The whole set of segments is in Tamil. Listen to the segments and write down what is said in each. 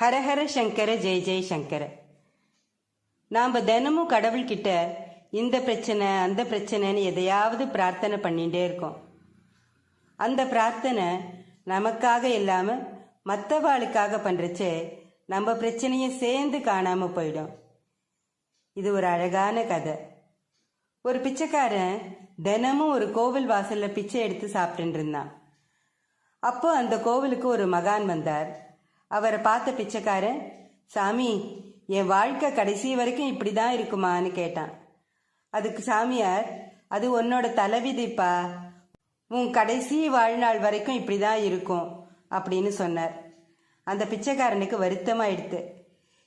ஹரஹர சங்கர ஜெய ஜெய சங்கர. நாம் தினமும் கடவுள்கிட்ட இந்த பிரச்சனை அந்த பிரச்சனைன்னு எதையாவது பிரார்த்தனை பண்ணிகிட்டே இருக்கோம். அந்த பிரார்த்தனை நமக்காக இல்லாமல் மற்றவாளுக்காக பண்ணுறச்சே நம்ம பிரச்சனையை சேர்ந்து காணாமல் போயிடும். இது ஒரு அழகான கதை. ஒரு பிச்சைக்காரன் தினமும் ஒரு கோவில் வாசலில் பிச்சை எடுத்து சாப்பிட்டுருந்தான் அப்போ அந்த கோவிலுக்கு ஒரு மகான் வந்தார். அவரை பார்த்த பிச்சைக்காரன் சாமி என் வாழ்க்கை கடைசி வரைக்கும் இப்படி தான் இருக்குமான்னு கேட்டான். அதுக்கு சாமியார் அது உன்னோட தலைவிதிப்பா. உன் கடைசி வாழ்நாள் வரைக்கும் இப்படி தான் இருக்கும் அப்படின்னு சொன்னார். அந்த பிச்சைக்காரனுக்கு வருத்தமாயிடுத்து.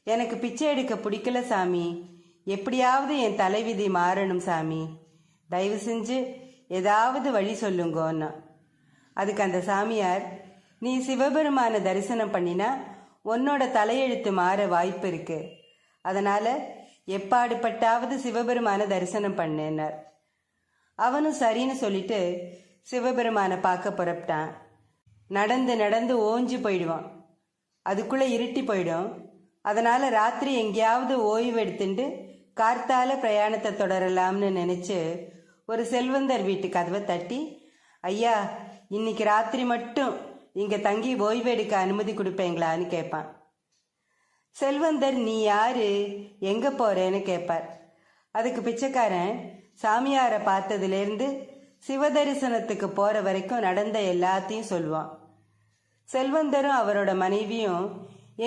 எனக்கு பிச்சை எடுக்க பிடிக்கல சாமி. எப்படியாவது என் தலைவிதி மாறணும் சாமி. தயவு செஞ்சு ஏதாவது வழி சொல்லுங்கன்னு. அதுக்கு அந்த சாமியார் நீ சிவபெருமான தரிசனம் பண்ணினா உன்னோட தலையெழுத்து மாற வாய்ப்பு இருக்கு. அதனால எப்பாடுபட்டாவது சிவபெருமான தரிசனம் பண்ணேன்னார். அவனும் சரின்னு சொல்லிட்டு சிவபெருமானை பார்க்க புறப்பட்டான். நடந்து நடந்து ஓஞ்சு போயிடுவான். அதுக்குள்ள இருட்டி போயிடும். அதனால ராத்திரி எங்கேயாவது ஓய்வு எடுத்துட்டு கார்த்தால பிரயாணத்தை தொடரலாம்னு நினைச்சு ஒரு செல்வந்தர் வீட்டு கதவை தட்டி ஐயா இன்னைக்கு ராத்திரி மட்டும் இங்க தங்கி ஓய்வெடுக்க அனுமதி கொடுப்பீங்களான்னு கேட்பான் செல்வந்தர் நீ யாரு? எங்க போறேன்னு கேட்பார் அதுக்கு பிச்சைக்காரன் சாமியாரை பார்த்ததுலேருந்து சிவதரிசனத்துக்கு போற வரைக்கும் நடந்த எல்லாத்தையும் சொல்லுவான். செல்வந்தரும் அவரோட மனைவியும்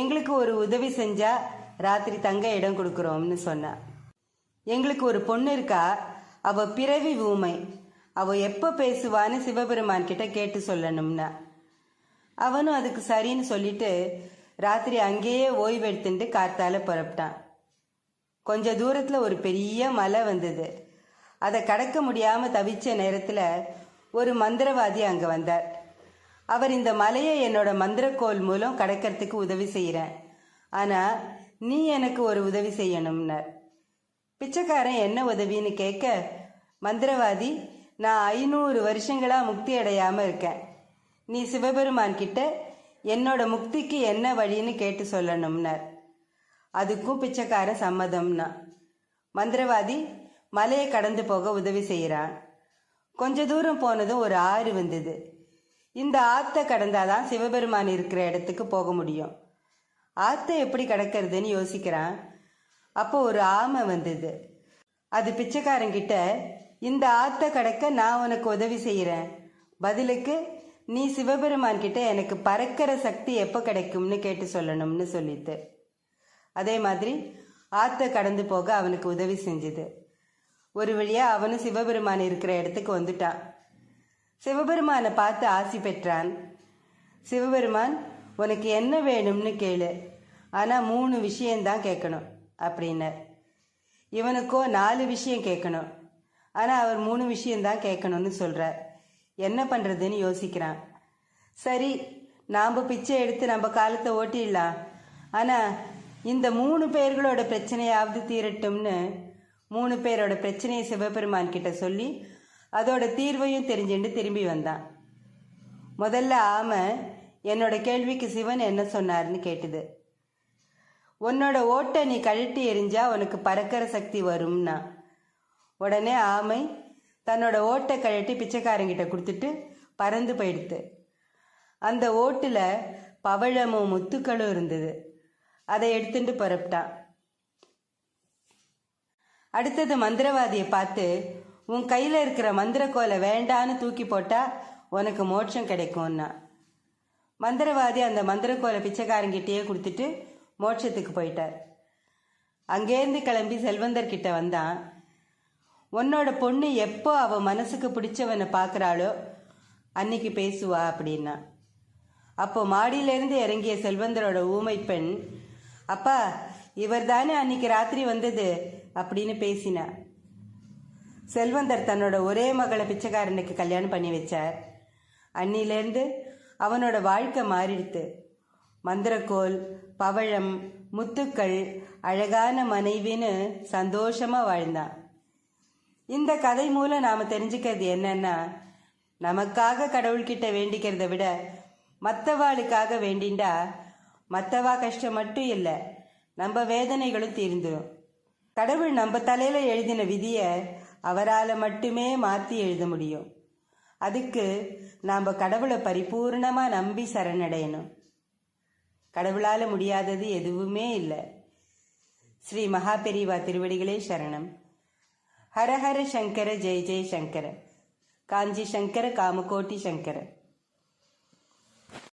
எங்களுக்கு ஒரு உதவி செஞ்சா ராத்திரி தங்க இடம் கொடுக்குறோம்னு சொன்னான் எங்களுக்கு ஒரு பொண்ணு இருக்கா? அவ பிறவி ஊமை. அவ எப்ப பேசுவான்னு சிவபெருமான் கிட்ட கேட்டு சொல்லணும்னா. அவனும் அதுக்கு சரின்னு சொல்லிட்டு ராத்திரி அங்கேயே ஓய்வு எடுத்துட்டு காத்தால புறப்பட்டான். கொஞ்ச தூரத்துல ஒரு பெரிய மலை வந்தது. அதை கடக்க முடியாம தவிச்ச நேரத்துல ஒரு மந்திரவாதி அங்க வந்தார். அவர் இந்த மலையை என்னோட மந்திரக்கோல் மூலம் கடக்கிறதுக்கு உதவி செய்கிறேன் ஆனா நீ எனக்கு ஒரு உதவி செய்யணும்னார். பிச்சைக்காரன் என்ன உதவின்னு கேட்க மந்திரவாதி நான் ஐநூறு வருஷங்களா முக்தி அடையாம இருக்கேன். நீ சிவபெருமான் கிட்ட என்னோட முக்திக்கு என்ன வழின்னு கேட்டு சொல்லணும்னார். அதுக்கும் பிச்சைக்காரன் சம்மதம்னா. மந்திரவாதி மலையை கடந்து போக உதவி செய்கிறான். கொஞ்ச தூரம் போனதும் ஒரு ஆறு வந்தது. இந்த ஆத்தை கடந்தாதான் சிவபெருமான் இருக்கிற இடத்துக்கு போக முடியும். ஆத்தை எப்படி கடக்கிறதுன்னு யோசிக்கிறான். அப்போ ஒரு ஆமை வந்தது. அது பிச்சைக்காரங்கிட்ட இந்த ஆத்தை கடக்க நான் உனக்கு உதவி செய்கிறேன். பதிலுக்கு நீ சிவபெருமான் கிட்ட எனக்கு பறக்கிற சக்தி எப்போ கிடைக்கும்னு கேட்டு சொல்லணும்னு சொல்லிட்டு. அதே மாதிரி ஆத்தை கடந்து போக அவனுக்கு உதவி செஞ்சுது. ஒரு வழியா அவனும் சிவபெருமான் இருக்கிற இடத்துக்கு வந்துட்டான். சிவபெருமானை பார்த்து ஆசி பெற்றான். சிவபெருமான் உனக்கு என்ன வேணும்னு கேளு. ஆனால் மூணு விஷயந்தான் கேட்கணும் அப்படின்னார் இவனுக்கோ நாலு விஷயம் கேட்கணும். ஆனால் அவர் மூணு விஷயந்தான் கேட்கணும்னு சொல்கிறார் என்ன பண்ணுறதுன்னு யோசிக்கிறான். சரி நாம் பிச்சை எடுத்து நம்ம காலத்தை ஓட்டிடலாம். ஆனால் இந்த மூணு பேர்களோட பிரச்சனையாவது தீரட்டும்னு மூணு பேரோட பிரச்சனையை சிவபெருமான் கிட்ட சொல்லி அதோட தீர்வையும் தெரிஞ்சுட்டு திரும்பி வந்தான். முதல்ல ஆமை என்னோட கேள்விக்கு சிவன் என்ன சொன்னார்னு கேட்டுது. உன்னோட ஓட்டை நீ கழட்டி எரிஞ்சா உனக்கு பறக்கிற சக்தி வரும்னா. உடனே ஆமை தன்னோட ஓட்டை கழட்டி பிச்சைக்காரங்கிட்ட கொடுத்துட்டு பறந்து போயிடுத்து. அந்த ஓட்டில் பவழமும் முத்துக்களும் இருந்தது. அதை எடுத்துட்டு புறப்பட்டான் அடுத்தது மந்திரவாதியை பார்த்து உன் கையில் இருக்கிற மந்திரக்கோலை வேண்டான்னு தூக்கி போட்டால் உனக்கு மோட்சம் கிடைக்கும்னா. மந்திரவாதி அந்த மந்திரக்கோலை பிச்சைக்காரங்கிட்டேயே கொடுத்துட்டு மோட்சத்துக்கு போயிட்டார். அங்கேருந்து கிளம்பி செல்வந்தர்கிட்ட வந்தான். உன்னோட பொண்ணு எப்போ அவ மனசுக்கு பிடிச்சவனை பார்க்குறாளோ அன்னைக்கு பேசுவா அப்படின்னா. அப்போ மாடியிலேருந்து இறங்கிய செல்வந்தரோட ஊமை பெண் அப்பா இவர் தானே அன்னைக்கு ராத்திரி வந்தது? அப்படின்னு பேசினா. செல்வந்தர் தன்னோட ஒரே மகளை பிச்சைக்காரனுக்கு கல்யாணம் பண்ணி வச்சார். அன்னிலேருந்து அவனோட வாழ்க்கை மாறிடுத்து. மந்திரக்கோல் பவழம் முத்துக்கள் அழகான மனைவின்னு சந்தோஷமாக வாழ்ந்தான். இந்த கதை மூலம் நாம தெரிஞ்சுக்கிறது என்னன்னா நமக்காக கடவுள்கிட்ட வேண்டிக்கிறத விட மற்றவாளுக்காக வேண்டிண்டா மற்றவா கஷ்டம் மட்டும் இல்லை நம்ம வேதனைகளும் தீர்ந்துடும் கடவுள் நம்ம தலையில எழுதின விதியை அவரால் மட்டுமே மாற்றி எழுத முடியும். அதுக்கு நாம் கடவுளை பரிபூர்ணமாக நம்பி சரணடையணும். கடவுளால் முடியாதது எதுவுமே இல்லை. ஸ்ரீ மகாபெரிவா திருவடிகளே சரணம். ஹர ஹர சங்கர ஜெய ஜெய சங்கர காஞ்சி சங்கர காமகோட்டி சங்கர